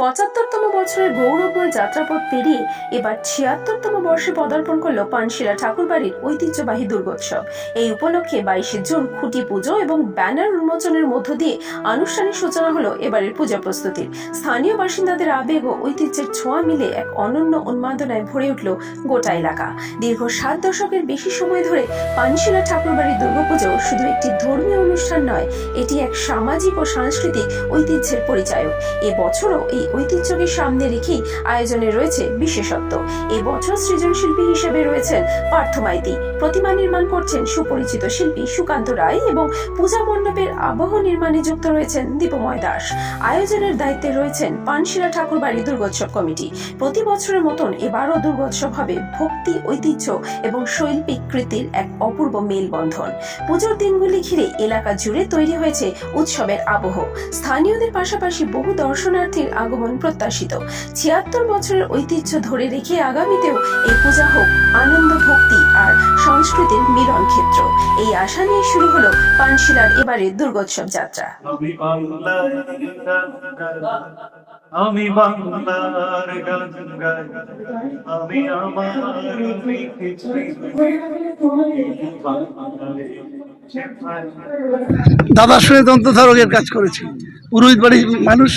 পঁচাত্তরতম বছরের গৌরবময় যাত্রাপথ পেরিয়ে এবার ছিয়াত্তরতম বর্ষে পদার্পণ করল পানশিলা ঠাকুরবাড়ির ঐতিহ্যবাহী দুর্গোৎসব। এই উপলক্ষে বাইশে জুন খুঁটি পুজো এবং ব্যানার উন্মোচনের মধ্য দিয়ে আনুষ্ঠানিক সূচনা হলো এবারের পূজা প্রস্তুতির। স্থানীয় বাসিন্দাদের আবেগ ও ঐতিহ্যের ছোঁয়া মিলে এক অনন্য উন্মাদনায় ভরে উঠল গোটা এলাকা। দীর্ঘ সাত দশকের বেশি সময় ধরে পানশিলা ঠাকুরবাড়ির দুর্গাপুজো শুধু একটি ধর্মীয় অনুষ্ঠান নয়, এটি এক সামাজিক ও সাংস্কৃতিক ঐতিহ্যের পরিচায়ক। এবছরও এই ঐতিহ্যকে সামনে রেখেই আয়োজনে রয়েছে বিশেষত্ব। এবছর সৃজনশিল্পী হিসেবে রয়েছেন পার্থ মাইতি। প্রতিমা নির্মাণ করছেন সুপরিচিত শিল্পী সুকান্ত রায় এবং পূজা মণ্ডপের আবহ নির্মাণে যুক্ত রয়েছেন দীপময় দাস। আয়োজনের দায়িত্বে রয়েছেন পানশিলা ঠাকুরবাড়ি দুর্গোৎসব কমিটি। প্রতি বছরের মতন এবারও দুর্গোৎসব হবে ভক্তি, ঐতিহ্য এবং শৈল্পিক কৃতির এক অপূর্ব মেলবন্ধন। পুজোর দিনগুলি ঘিরে এলাকা জুড়ে তৈরি হয়েছে উৎসবের আবহ। স্থানীয়দের পাশাপাশি বহু দর্শনার্থীর আগমন প্রত্যাশিত। ছিয়াত্তর বছরের ঐতিহ্য ধরে রেখে আগামীতেও এই পূজা হোক আনন্দ ভক্তি আর সংস্কৃতির মিলন ক্ষেত্র। এই আশা নিয়ে শুরু হলো পানশিলার এবারের দুর্গোৎসব যাত্রা। আমি বাংলার গান গাই আমি বাংলার গান গাই আমি আমার দাদার সঙ্গে দন্তধারকের কাজ করেছি। পুরোহিত বাড়ির মানুষ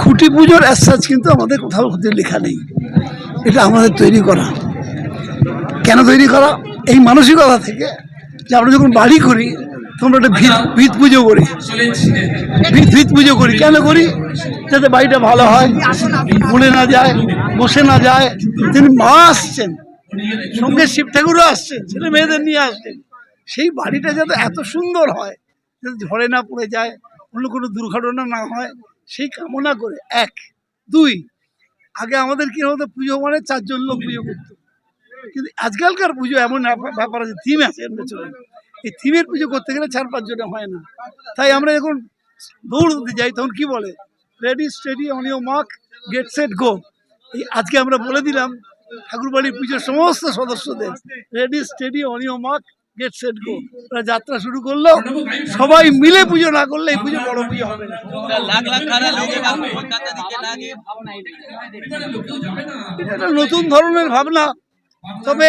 খুঁটি পুজোর অ্যাসাজ কিন্তু আমাদের কোথাও লেখা নেই। এটা আমাদের তৈরি করা। কেন তৈরি করা? এই মানসিকতা থেকে যে আমরা যখন বাড়ি করি, তখন একটা ভিত ভিত পুজো করি। ভিত ভিত পুজো করি। কেন করি? যাতে বাড়িটা ভালো হয় পড়ে না যায়, বসে না যায়। তিনি মা আসছেন, সঙ্গে শিব ঠাকুরও আসছেন, ছেলে মেয়েদের নিয়ে আসছেন। সেই বাড়িটা যাতে এত সুন্দর হয়, যাতে ঝড়ে না পড়ে যায়, অন্য কোনো দুর্ঘটনা না হয় সেই কামনা করে, এক। দুই, আগে আমাদের কি হতো, পুজো মানে চারজন লোক পুজো করতো। কিন্তু আজকালকার পুজো এমন ব্যাপার- আছে থিম আছে পেছনে। এই থিমের পুজো করতে গেলে চার পাঁচ জনে হয় না। তাই আমরা যখন দৌড় দিতে যাই, তখন কি বলে ready steady on you mark get set go এই আজকে আমরা বলে দিলাম, ঠাকুরবাড়ির পুজোর সমস্ত সদস্যদের ready steady on you mark get set go যাত্রা শুরু করল। সবাই মিলে পুজো না করলে এই পুজো বড় পুজো হবে না। লাখ লাখ এটা নতুন ধরনের ভাবনা। তবে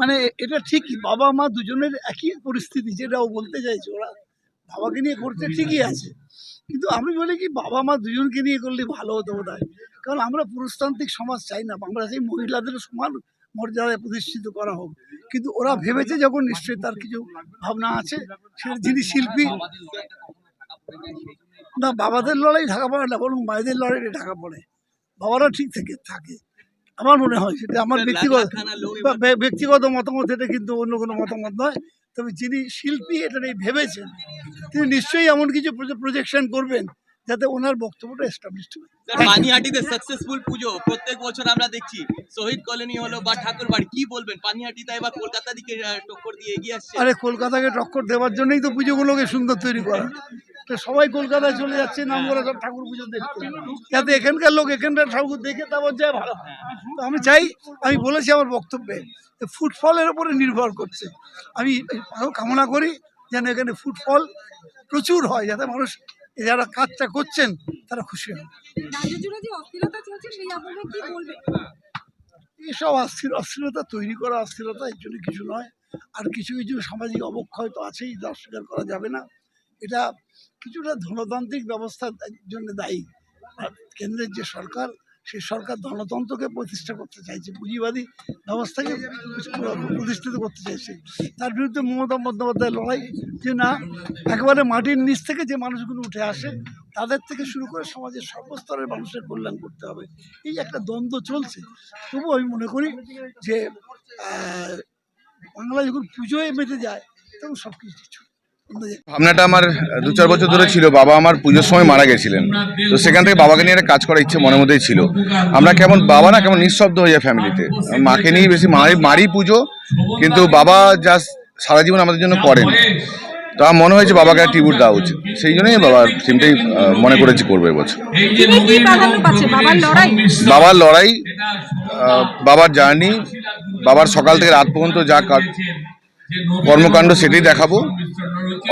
মানে এটা ঠিকই বাবা মা দুজনের একই পরিস্থিতি যেটা ও বলতে চাইছে ওরা বাবাকে নিয়ে করতে ঠিকই আছে। কিন্তু আমি বলি কি বাবা মা দুজনকে নিয়ে করলে ভালো হতো বোধ হয় কারণ আমরা পুরুষতান্ত্রিক সমাজ চাই না আমরা সেই মহিলাদের সমান মর্যাদায় প্রতিষ্ঠিত করা হোক। কিন্তু ওরা ভেবেছে যখন নিশ্চয়ই তার কিছু ভাবনা আছে সেটা যিনি শিল্পী না বাবাদের লড়াই ঢাকা পড়ে না বরং মায়েদের লড়াই ঢাকা পড়ে। বাবারা ঠিক থেকে থাকে। আমার মনে হয় সেটা আমার ব্যক্তিগত ব্যক্তিগত মতামত এটা কিন্তু অন্য কোনো মতামত নয়। তবে যিনি শিল্পী এটা নিয়ে ভেবেছেন তিনি নিশ্চয়ই এমন কিছু প্রজেকশন করবেন যাতে ওনার বক্তব্যটা এস্টাবলিশড হয়। পানিহাটিতে সাকসেসফুল পুজো প্রত্যেক বছর আমরা দেখছি। শহীদ কলোনি হলো বা ঠাকুর বাড়ি কি বলবেন? পানিহাটিতে এবার কলকাতা দিকে টক্কর দিয়ে এগিয়ে আসছে। আরে কলকাতাকে টক্কর দেওয়ার জন্যই তো পুজোগুলোকে সুন্দর তৈরি করা। তো সবাই কলকাতায় চলে যাচ্ছে নাম করে সব ঠাকুর পুজো দেখতে। যাতে এখানকার লোক এখানকার ঠাকুর দেখে তারপর যায় ভালো। তো আমি চাই আমি বলেছি আমার বক্তব্যে ফুটফলের উপরে নির্ভর করছে। আমি আরও কামনা করি যেন এখানে ফুটফল প্রচুর হয় যাতে মানুষ যারা কাজটা করছেন তারা খুশি বলবে এসব অস্থির অস্থিরতা তৈরি করা অস্থিরতা এর জন্য কিছু নয়। আর কিছু কিছু সামাজিক অবক্ষয় তো আছেই যা অস্বীকার করা যাবে না। এটা কিছুটা ধনতান্ত্রিক ব্যবস্থার জন্য দায়ী। আর কেন্দ্রের যে সরকার সেই সরকার ধনতন্ত্রকে প্রতিষ্ঠা করতে চাইছে, পুঁজিবাদী ব্যবস্থাকে প্রতিষ্ঠিত করতে চাইছে। তার বিরুদ্ধে মমতা বন্দ্যোপাধ্যায়ের লড়াই যে না, একেবারে মাটির নিচ থেকে যে মানুষগুলো উঠে আসে, তাদের থেকে শুরু করে সমাজের সর্বস্তরের মানুষের কল্যাণ করতে হবে। এই একটা দ্বন্দ্ব চলছে। তবু আমি মনে করি যে বাংলা যখন পুজোয় মেতে যায়, তখন সব কিছু ভাবনাটা আমার দু চার বছর ধরে ছিল, বাবা আমার পুজোর সময় মারা গেছিলেন। তো সেখান থেকে বাবাকে নিয়ে একটা কাজ করার ইচ্ছে মনের মধ্যেই ছিল। আমরা কেমন, বাবা না কেমন নিঃশব্দ হয়ে যায় ফ্যামিলিতে। মাকে নিয়েই বেশি মারি মারি পুজো, কিন্তু বাবা জাস্ট সারা জীবন আমাদের জন্য করেন। তো আমার মনে হয়েছে বাবাকে ট্রিবিউট দেওয়া উচিত। সেই জন্যই বাবার থিমটাই মনে করেছি করব এবছর। বাবার লড়াই বাবার জার্নি, বাবার সকাল থেকে রাত পর্যন্ত যা কাজ কর্মকাণ্ড সেটাই দেখাবো।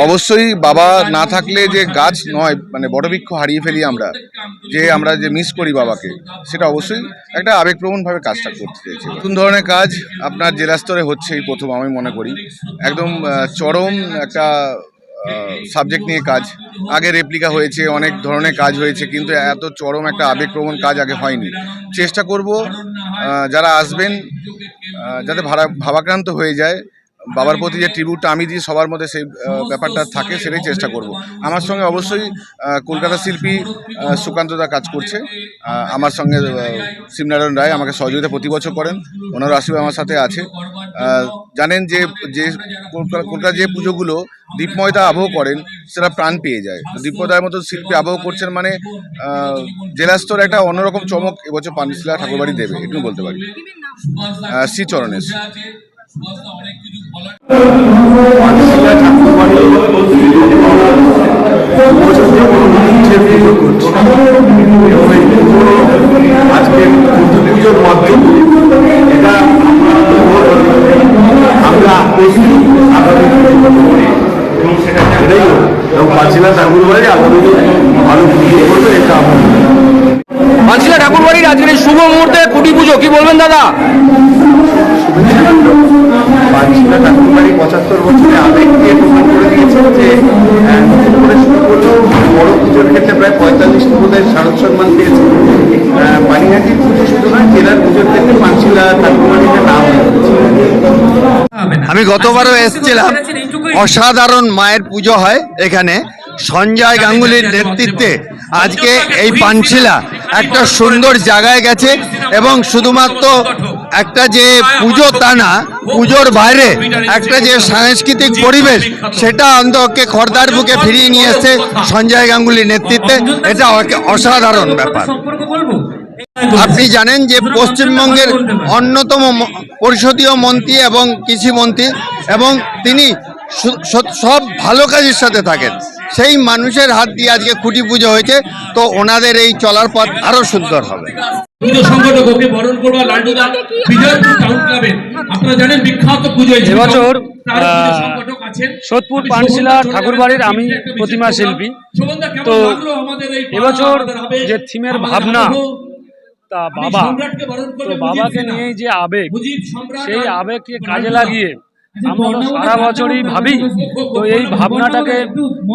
অবশ্যই বাবা না থাকলে যে গাছ নয় মানে বটবৃক্ষ হারিয়ে ফেলি আমরা, যে আমরা যে মিস করি বাবাকে, সেটা অবশ্যই একটা আবেগপ্রবণভাবে কাজটা করতে চেয়েছি। নতুন ধরনের কাজ আপনার জেলা স্তরে হচ্ছে এই প্রথম, আমি মনে করি। একদম চরম একটা সাবজেক্ট নিয়ে কাজ। আগে রেপ্লিকা হয়েছে, অনেক ধরনের কাজ হয়েছে, কিন্তু এত চরম একটা আবেগপ্রবণ কাজ আগে হয়নি। চেষ্টা করব যারা আসবেন যাতে ভাবাক্রান্ত হয়ে যায় বাবার প্রতি যে ট্রিবিউটটা আমি দিই সবার মধ্যে সেই ব্যাপারটা থাকে সেটাই চেষ্টা করব। আমার সঙ্গে অবশ্যই কলকাতা শিল্পী আহ, সুকান্ত দা কাজ করছে। আমার সঙ্গে শিবনারায়ণ রায় আমাকে সহযোগিতা প্রতি বছর করেন। ওনার আশীর্বাদ আমার সাথে আছে। জানেন যে যে কলকাতা যে পুজোগুলো দীপময়দা আবহ করেন সেটা প্রাণ পেয়ে যায়। দীপময়দার মতো শিল্পী আবহ করছেন মানে জেলা স্তরে একটা অন্যরকম চমক এবছর পানিশিলা ঠাকুরবাড়ি দেবে এটুকু বলতে পারি। শ্রীচরণেশ। আজকে পাঁচিলা ঠাকুর বাড়ি আগামী আজকের শুভ মুহূর্তে কুটি পুজো কি বলবেন দাদা? পাঁচিলা ঠাকুর পঁচাত্তর বছরে প্রমাণ করে দিয়েছে যে নতুন করে শুরু করলেও বড় পুজোর ক্ষেত্রে প্রায় শারদ সম্মান পেয়েছে পানিহাটির পুজো শুধু জেলার পুজোর ক্ষেত্রে নাম আমি গতবারও এসেছিলাম। অসাধারণ মায়ের পুজো হয় এখানে। সঞ্জয় গাঙ্গুলির নেতৃত্বে আজকে এই পানশিলা একটা সুন্দর জায়গায় গেছে এবং শুধুমাত্র একটা যে পুজো তা না, পুজোর বাইরে একটা যে সাংস্কৃতিক পরিবেশ, সেটা অন্তকে খর্দার বুকে ফিরিয়ে নিয়ে এসছে সঞ্জয় গাঙ্গুলির নেতৃত্বে। এটা অসাধারণ ব্যাপার। আপনি জানেন যে পশ্চিমবঙ্গের অন্যতম পরিষদীয় মন্ত্রী এবং কৃষিমন্ত্রী এবং তিনি সব ভালো কাজের সাথে থাকেন। সেই মানুষের হাত দিয়ে আজকে খুঁটি পুজো হয়েছে তো ওনাদের এই চলার পথ আরও সুন্দর হবে। এবছর, আহ, সোদপুর পানশিলা ঠাকুরবাড়ির আমি প্রতিমা শিল্পী। তো এবছর যে থিমের ভাবনা, তা বাবা তো বাবাকে। নিয়ে যে আবেগ সেই আবেগকে কাজে লাগিয়ে আমরা সারা বছরই ভাবি তো এই ভাবনাটাকে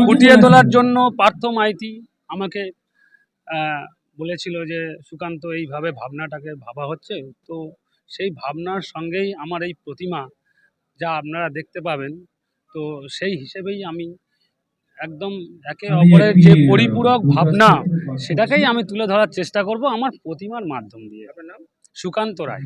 ফুটিয়ে তোলার জন্য পার্থ মাইতি আমাকে বলেছিল যে সুকান্ত এইভাবে ভাবনাটাকে ভাবা হচ্ছে। তো সেই ভাবনার সঙ্গেই আমার এই প্রতিমা যা আপনারা দেখতে পাবেন তো সেই হিসেবেই আমি একদম একে অপরের যে পরিপূরক ভাবনা সেটাকেই আমি তুলে ধরার চেষ্টা করব আমার প্রতিমার মাধ্যম দিয়ে। সুকান্ত রায়।